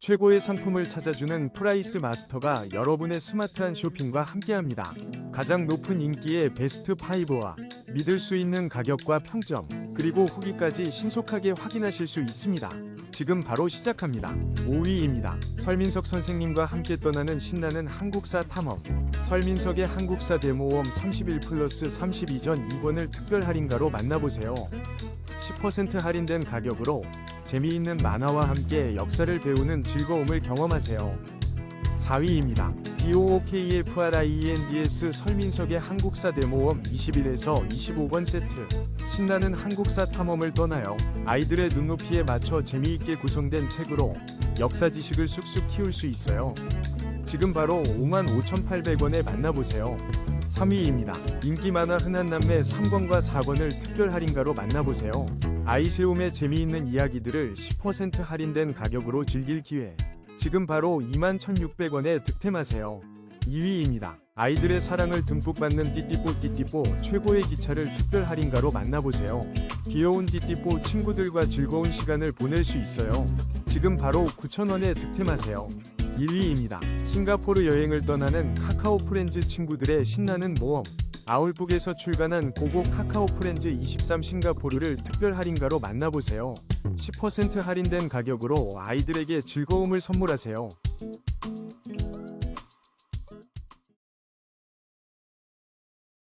최고의 상품을 찾아주는 프라이스 마스터가 여러분의 스마트한 쇼핑과 함께합니다. 가장 높은 인기의 베스트 5와 믿을 수 있는 가격과 평점, 그리고 후기까지 신속하게 확인하실 수 있습니다. 지금 바로 시작합니다. 5위입니다. 설민석 선생님과 함께 떠나는 신나는 한국사 탐험. 설민석의 한국사 데모험 31 플러스 32전 2권을 특별 할인가로 만나보세요. 10% 할인된 가격으로 재미있는 만화와 함께 역사를 배우는 즐거움을 경험하세요. 4위입니다. BOOKFRIENDS 설민석의 한국사 데모험 21에서 25권 세트. 신나는 한국사 탐험을 떠나요. 아이들의 눈높이에 맞춰 재미있게 구성된 책으로 역사 지식을 쑥쑥 키울 수 있어요. 지금 바로 55,800원에 만나보세요. 3위입니다. 인기 만화 흔한 남매 3권과 4권을 특별 할인가로 만나보세요. 아이세움의 재미있는 이야기들을 10% 할인된 가격으로 즐길 기회. 지금 바로 21,600원에 득템하세요. 2위입니다. 아이들의 사랑을 듬뿍 받는 띠띠뽀 띠띠뽀 최고의 기차를 특별 할인가로 만나보세요. 귀여운 띠띠뽀 친구들과 즐거운 시간을 보낼 수 있어요. 지금 바로 9,000원에 득템하세요. 1위입니다. 싱가포르 여행을 떠나는 카카오 프렌즈 친구들의 신나는 모험. 아울북에서 출간한 고고 카카오 프렌즈 23 싱가포르를 특별 할인가로 만나보세요. 10% 할인된 가격으로 아이들에게 즐거움을 선물하세요.